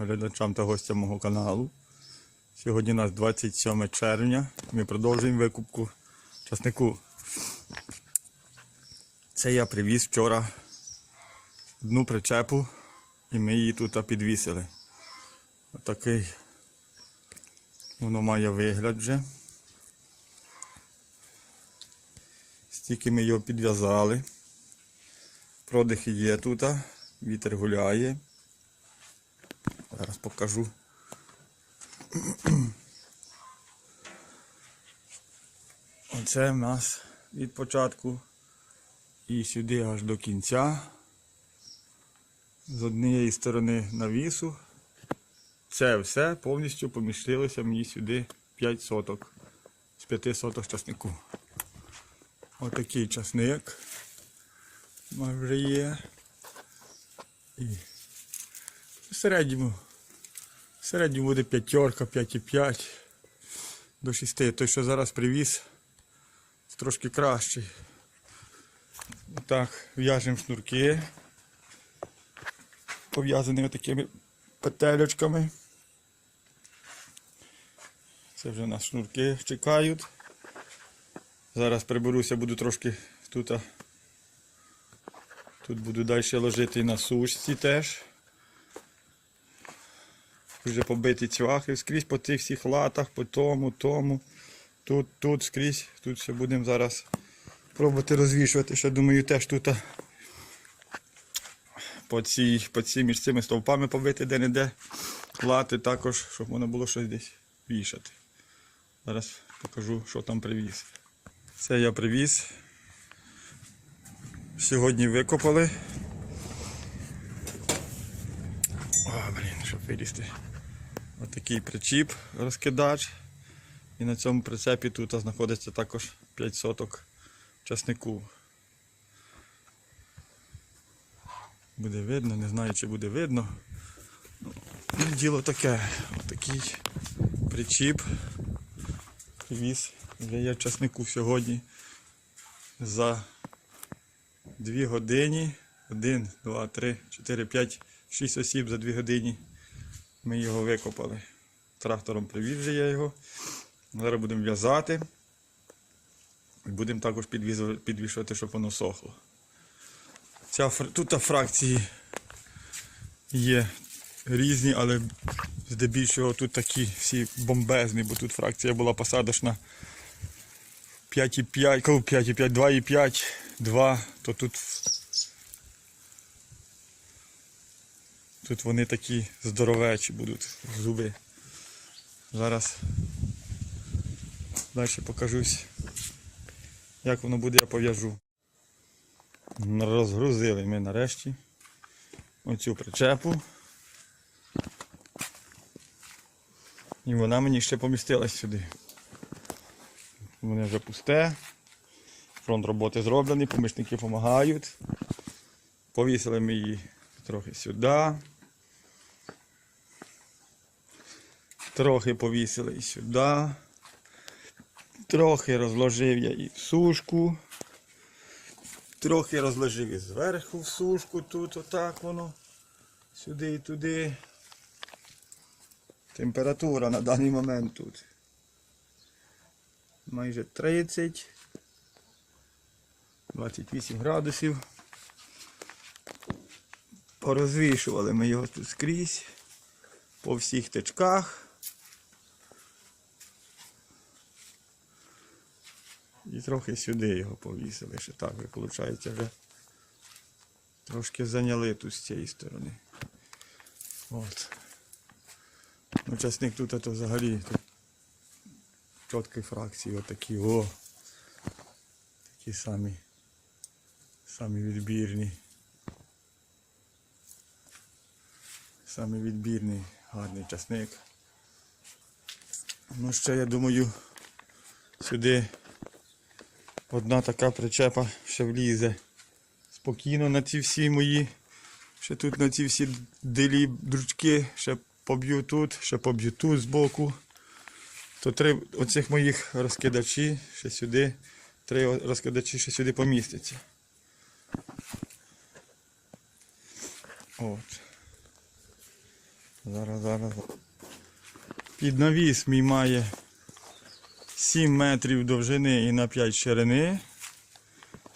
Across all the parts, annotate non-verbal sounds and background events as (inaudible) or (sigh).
Глядачам та гостям мого каналу. Сьогодні у нас 27 червня. Ми продовжуємо викупку часнику. Це я привіз вчора одну причепу і ми її тут підвісили. Отакий воно має вигляд вже. Стільки ми його підв'язали. Продихи є тут, вітер гуляє. Зараз покажу. Оце в нас від початку і сюди аж до кінця. З однієї сторони навісу. Це все повністю помістилося мені сюди 5 соток. З 5 соток часнику. Отакий часник. У вже є. І в середньому, середньому буде п'ятерка, 5,5 до 6. Той, що зараз привіз, трошки кращий. Так, в'яжемо шнурки. Пов'язані такими петелечками. Це вже у нас шнурки чекають. Зараз приберуся, буду трошки тут. Тут буду далі ложити на сушці теж. Вже побиті цвахи скрізь по тих всіх латах, по тому, тому. Тут, тут, скрізь. Тут все будемо зараз пробувати розвішувати. Ще думаю, теж тут по цій, по цій між цими стовпами побити де-не-де. Лати також, щоб можна було щось десь вішати. Зараз покажу, що там привіз. Це я привіз. Сьогодні викопали. О, блін, щоб вилізти. Отакий причіп, розкидач. І на цьому прицепі тут знаходиться також 5 соток часнику. Буде видно, не знаю чи буде видно. Ну, Діло таке. Отакий причіп. Привіз. Вже я часнику сьогодні за 2 години. 1, 2, 3, 4, 5, 6 осіб за 2 години. Ми його викопали. Трактором привіз я його. Зараз будемо в'язати. Будемо також підвішувати, щоб воно сохло. Ця, тут фракції є різні, але здебільшого тут такі всі бомбезні, бо тут фракція була посадочна 5,5, 5,5, 2,5, 2, то тут, тут вони такі здоровечі будуть зуби. Зараз далі покажусь, як воно буде, я пов'яжу. Розгрузили ми нарешті оцю причепу. І вона мені ще помістилась сюди. Воно вже пусте. Фронт роботи зроблений, помічники допомагають. Повісили ми її трохи сюди. Трохи повісили і сюди. Трохи розложив я і в сушку. Трохи розложив і зверху в сушку тут, отак воно. Сюди і туди. Температура на даний момент тут. Майже 30. 28 градусів. Порозвішували ми його тут скрізь. По всіх тичках. Трохи сюди його повісили, ще так виходить вже. Трошки зайняли тут з цієї сторони. От. Ну, часник тут это взагалі тут чіткі фракції, отакі, о. Такі самі, самі відбірні. Самі відбірний, гарний часник. Ну ще я думаю, сюди одна така причепа ще влізе. Спокійно на ці всі мої. Ще тут на ці всі дилі дручки, ще поб'ю тут, ще поб'ю тут збоку. То три оцих моїх розкидачі ще сюди, три розкидачі ще сюди помістяться. От. Зараз, зараз. Під навіс мій має 7 метрів довжини і на 5 ширини.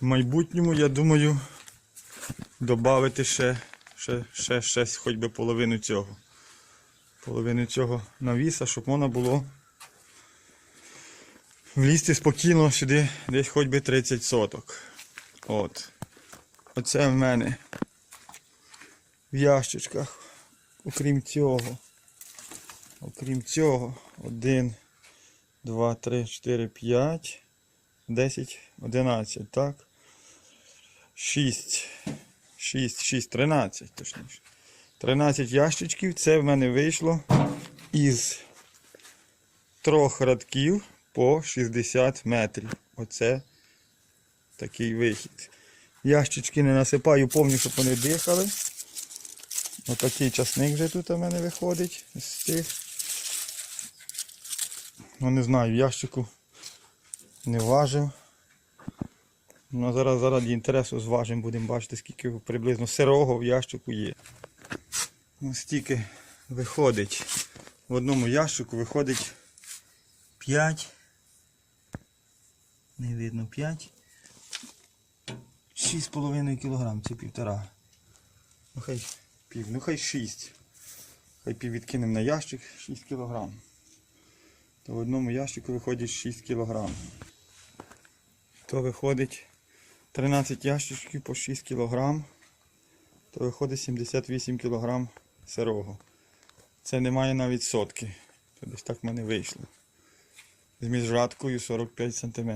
В майбутньому, я думаю, додати ще, ще, ще, ще хоч би половину цього. Половину цього навіса, щоб можна було влізти спокійно сюди десь хоч би 30 соток. От. Оце в мене в ящичках. Окрім цього. Окрім цього, 1, 2, 3, 4, 5, 10, 11, так? 6, 6, 6, 13, точніше. 13 ящичків. Це в мене вийшло із трьох радків по 60 метрів. Оце такий вихід. Ящички не насипаю повністю, щоб вони дихали. Отакий часник вже тут у мене виходить з тих. Ну не знаю, в ящику не важив. Ну, зараз заради інтересу зважимо, будемо бачити, скільки приблизно сирого в ящику є. Ось стільки виходить. В одному ящику виходить 5. Не видно 5. 6,5 кг, це півтора. Ну хай пів, ну хай 6. Хай пів відкинемо на ящик 6 кг. То в одному ящику виходить 6 кг. То виходить 13 ящичків по 6 кг. То виходить 78 кг сирого. Це немає навіть сотки. То десь так в мене вийшло. З міжраткою 45 см.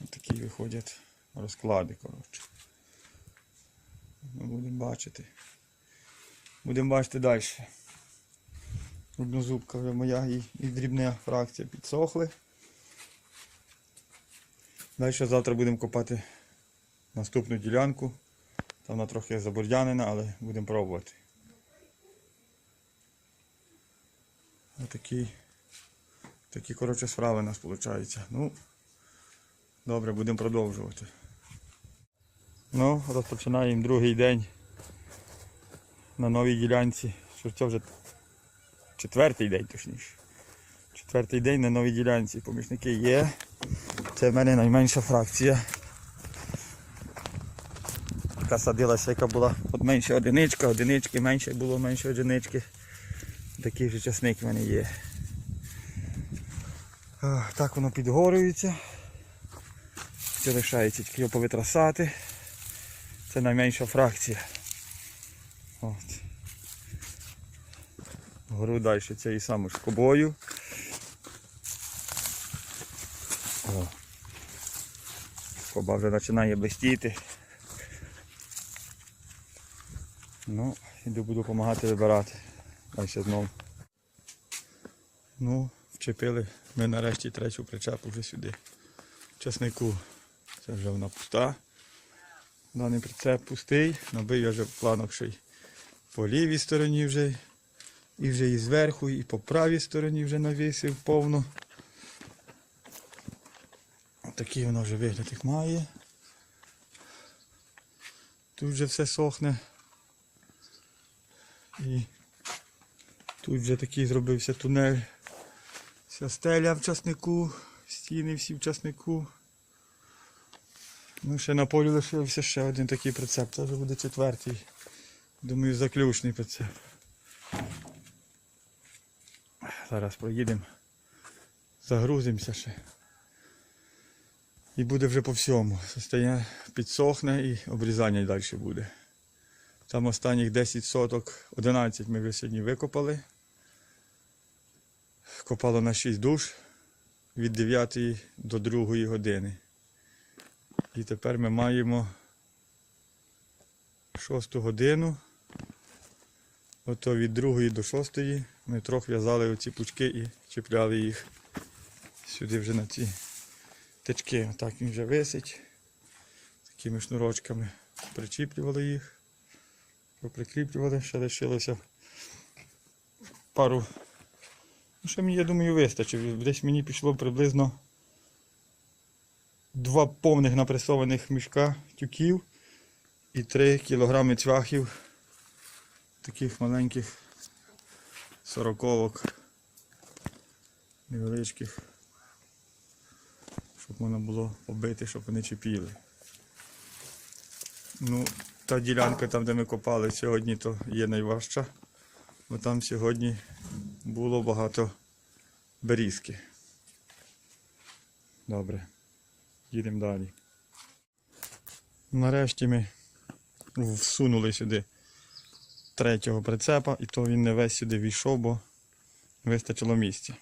Ось такі виходять розклади, коротше. Ми будемо бачити. Будемо бачити далі. Однозубка вже моя і, і дрібна фракція підсохли. Далі завтра будемо копати наступну ділянку. Там вона трохи забордянена, але будемо пробувати. Отакі, такі коротше справи у нас виходить. Ну, добре, будемо продовжувати. Ну, розпочинаємо другий день на новій ділянці. Що це вже четвертий день, точніше. Четвертий день на новій ділянці. Помічники є. Це в мене найменша фракція. Яка садилася, яка була от менше одиничка, одинички менше було менше одинички. Такий же часник в мене є. Так воно підгорюється. Це лишається тільки його повитрасати. Це найменша фракція. От. Гору далі цією самою скобою. О. Скоба вже починає блистіти. Ну, іду буду допомагати вибирати. Далі знову. Ну, вчепили ми нарешті третю причепу вже сюди. Часнику. Це вже вона пуста. Даний прицеп пустий. Набив я вже планок ще й по лівій стороні вже. І вже і зверху, і по правій стороні вже навісив повно. Отакий воно вже вигляд їх має. Тут вже все сохне. І тут вже такий зробився тунель. Вся стеля в часнику, стіни всі в часнику. Ну, ще на полі лишився ще один такий прицеп. Це вже буде четвертий. Думаю, заключний прицеп. Зараз проїдемо. Загрузимося ще. І буде вже по всьому. Состояння підсохне і обрізання далі буде. Там останніх 10 соток, 11 ми вже сьогодні викопали. Копало на 6 душ від 9 до 2 години. І тепер ми маємо 6 годину. Ото від 2 до 6 ми трохи в'язали оці пучки і чіпляли їх сюди вже на ці течки. Отак він вже висить. Такими шнурочками причіплювали їх поприкріплювали, ще лишилося пару. Ну, ще мені, я думаю, вистачить. Десь мені пішло приблизно два повних напресованих мішка тюків і 3 кілограми цвяхів. Таких маленьких сороковок. Невеличких. Щоб можна було побити, щоб вони чіпіли. Ну, та ділянка там, де ми копали сьогодні, то є найважча. Бо там сьогодні було багато берізки. Добре. Їдемо далі. Нарешті ми всунули сюди третього прицепа, і то він не весь сюди війшов, бо вистачило місця.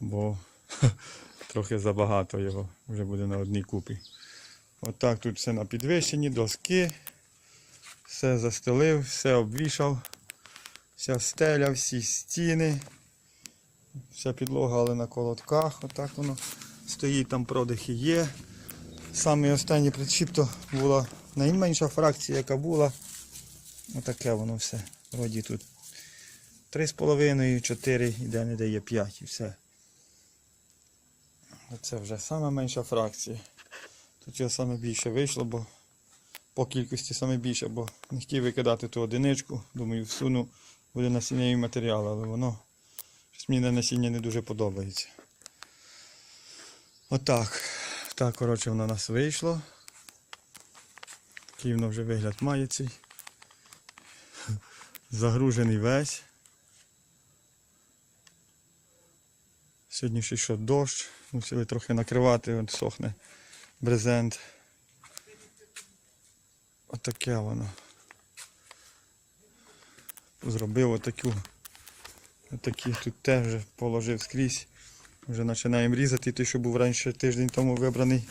Бо (laughs) трохи забагато його вже буде на одній купі. Отак тут все на підвищенні, доски, все застелив, все обвішав, вся стеля, всі стіни, вся підлога, але на колодках. Отак воно стоїть, там продихи є. Самий останній причіп то була найменша фракція, яка була. Отаке воно все. Вроді тут 3,5, 4, іде не дає 5 і все. Оце вже сама менша фракція. Тут його саме більше вийшло, бо по кількості саме більше, бо не хотів викидати ту одиничку. Думаю, всуну буде насіннєвий матеріал, але воно щось мені на насіння не дуже подобається. Отак. Так, коротше, воно у нас вийшло. Такий воно вже вигляд має цей. Загружений весь. Сьогодні ще йшов дощ, мусили трохи накривати, от сохне брезент. Отаке воно. Зробив отаку. Отакі тут теж положив скрізь. Вже починаємо різати. Той, що був раніше тиждень тому вибраний.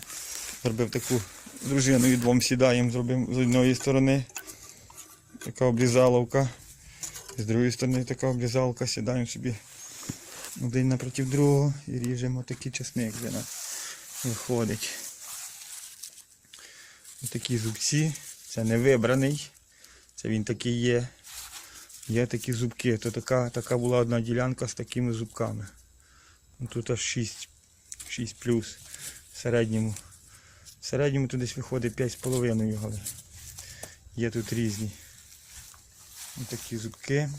Зробив таку дружину і двом сідаємо, зробив з одної сторони. Така обрізаловка. З другої сторони така обрізалка. Сідаємо собі один напроти другого і ріжемо такий часник вже нас виходить. Ось такі зубці. Це не вибраний. Це він такий є. Є такі зубки. То така, така була одна ділянка з такими зубками. Ну, Тут аж 6, 6 плюс в середньому. В середньому тут десь виходить 5,5, але є тут різні. Ось такі зубки.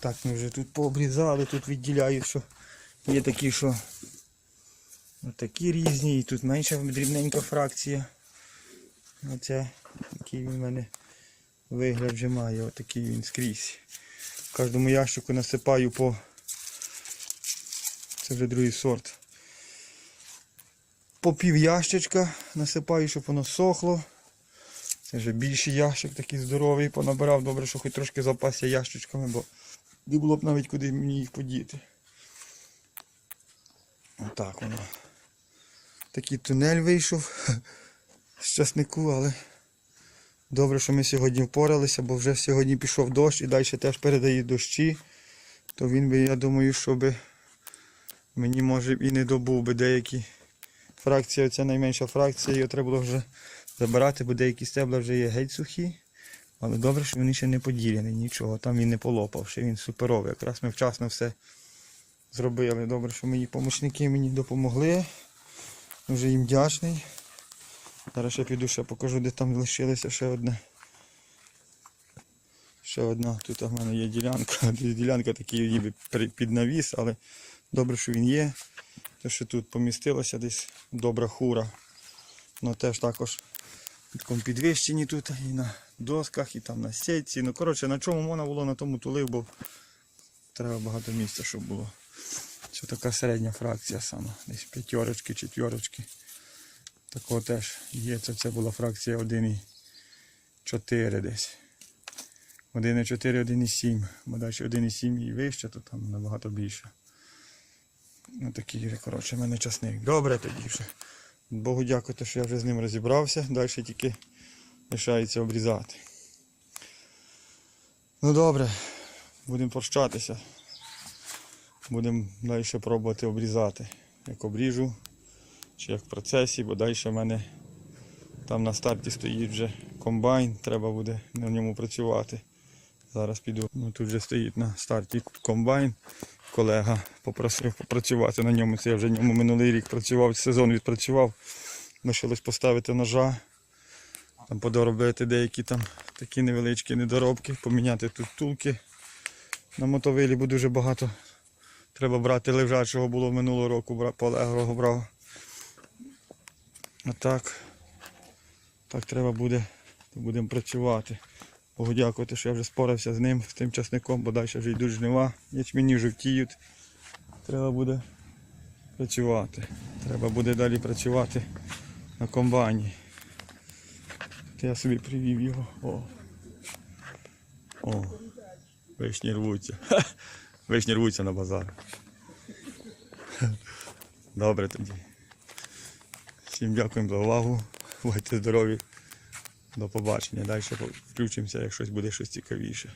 Так ми вже тут пообрізали, тут відділяють, що є такі, що такі різні, і тут менша дрібненька фракція. Оце такий він в мене вигляд вже має, отакий він скрізь. В кожному ящику насипаю по це вже другий сорт. По пів ящичка насипаю, щоб воно сохло. Вже більший ящик такий здоровий, понабирав. Добре, що хоч трошки запасся ящичками, бо не було б навіть куди мені їх подіти. Отак воно. Такий тунель вийшов з часнику, але добре, що ми сьогодні впоралися, бо вже сьогодні пішов дощ і далі теж передає дощі. То він би, я думаю, що мені може і не добув би деякі. Фракція, оця найменша фракція, її треба було вже забирати, бо деякі стебла вже є геть сухі. Але добре, що вони ще не поділені, нічого, там він не полопав, ще він суперовий. Якраз ми вчасно все зробили. Добре, що мої помічники мені допомогли. Дуже їм вдячний. Зараз ще піду, ще покажу, де там лишилося ще одне. Ще одна. Тут в мене є ділянка. (laughs) Ділянка такий ніби під навіс, але добре, що він є. Те, що тут помістилося десь добра хура. Ну теж також такому підвищенні тут і на досках, і там на сітці. Ну, коротше, на чому можна було, на тому тулив, бо треба багато місця, щоб було. Це така середня фракція сама. Десь п'ятерочки, четверочки. Такого теж є. Це, це була фракція 1,4 десь. 1,4, 1,7. Бо далі 1,7 і вище, то там набагато більше. Ну такий коротше, в мене часник. Добре тоді вже. Богу дякувати, що я вже з ним розібрався. Далі тільки лишається обрізати. Ну добре, будемо прощатися. Будемо далі пробувати обрізати. Як обріжу, чи як в процесі, бо далі в мене там на старті стоїть вже комбайн, треба буде на ньому працювати. Зараз піду. Ну, тут вже стоїть на старті комбайн. Колега попросив попрацювати на ньому. Це я вже ньому минулий рік працював, сезон відпрацював. Лишилось поставити ножа Там подоробити деякі там такі невеличкі недоробки, поміняти тут тулки. На мотовилі, бо дуже багато. Треба брати лежачого було минулого року, полеглого брав. А так, так треба буде, будемо працювати. Богу дякувати, що я вже спорався з ним, з тим часником, бо далі вже йдуть жнива, ячмені жовтіють. Треба буде працювати. Треба буде далі працювати на комбайні. От я собі привів його. О. О. Вишні рвуться. Ха! Вишні рвуться на базар. Добре тоді. Всім дякуємо за увагу. Будьте здорові. До побачення. Далі включимося, як щось буде щось цікавіше.